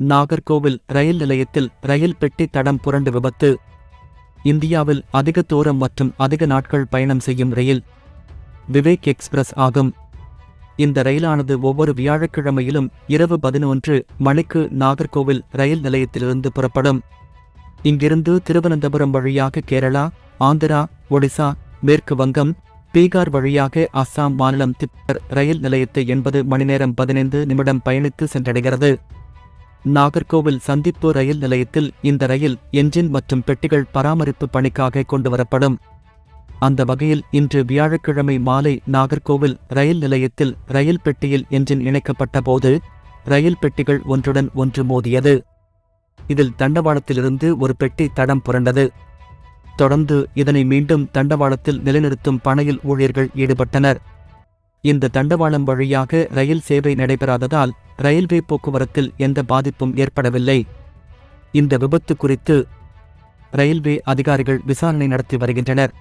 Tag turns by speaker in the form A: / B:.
A: நாகர்கோவில் ரயில் நிலையத்தில் ரயில் பெட்டி தடம் புரண்டு விபத்து. இந்தியாவில் அதிக தூரம் மற்றும் அதிக நாட்கள் பயணம் செய்யும் ரயில். விவேக் எக்ஸ்பிரஸ் ஆகும். இந்த ரயிலானது ஒவ்வொரு வியாழக்கிழமையிலும் இரவு பதினொன்று மணிக்கு நாகர்கோவில் ரயில் நிலையத்திலிருந்து புறப்படும். இங்கிருந்து திருவனந்தபுரம் வழியாக கேரளா ஆந்திரா ஒடிசா மேற்கு வங்கம் பீகார் வழியாக அஸ்ஸாம் மாநிலம் திப்பர் ரயில் நிலையத்தை எண்பது மணி நேரம் பதினைந்து நிமிடம் பயணித்து சென்றடைகிறது. நாகர்கோவில் சந்திப்பு ரயில் நிலையத்தில் இந்த ரயில் என்ஜின் மற்றும் பெட்டிகள் பராமரிப்பு பணிக்காக கொண்டுவரப்படும். அந்த வகையில் இன்று வியாழக்கிழமை மாலை நாகர்கோவில் ரயில் நிலையத்தில் ரயில் பெட்டியில் என்ஜின் இணைக்கப்பட்ட போது ரயில் பெட்டிகள் ஒன்றுடன் ஒன்று மோதியது. இதில் தண்டவாளத்திலிருந்து ஒரு பெட்டி தடம் புரண்டது. தொடர்ந்து இதனை மீண்டும் தண்டவாளத்தில் நிலைநிறுத்தும் பணியில் ஊழியர்கள் ஈடுபட்டனர். இந்த தண்டவாளம் வழியாக ரயில் சேவை நடைபெறாததால் ரயில்வே போக்குவரத்தில் எந்த பாதிப்பும் ஏற்படவில்லை. இந்த விபத்து குறித்து ரயில்வே அதிகாரிகள் விசாரணை நடத்தி வருகின்றனர்.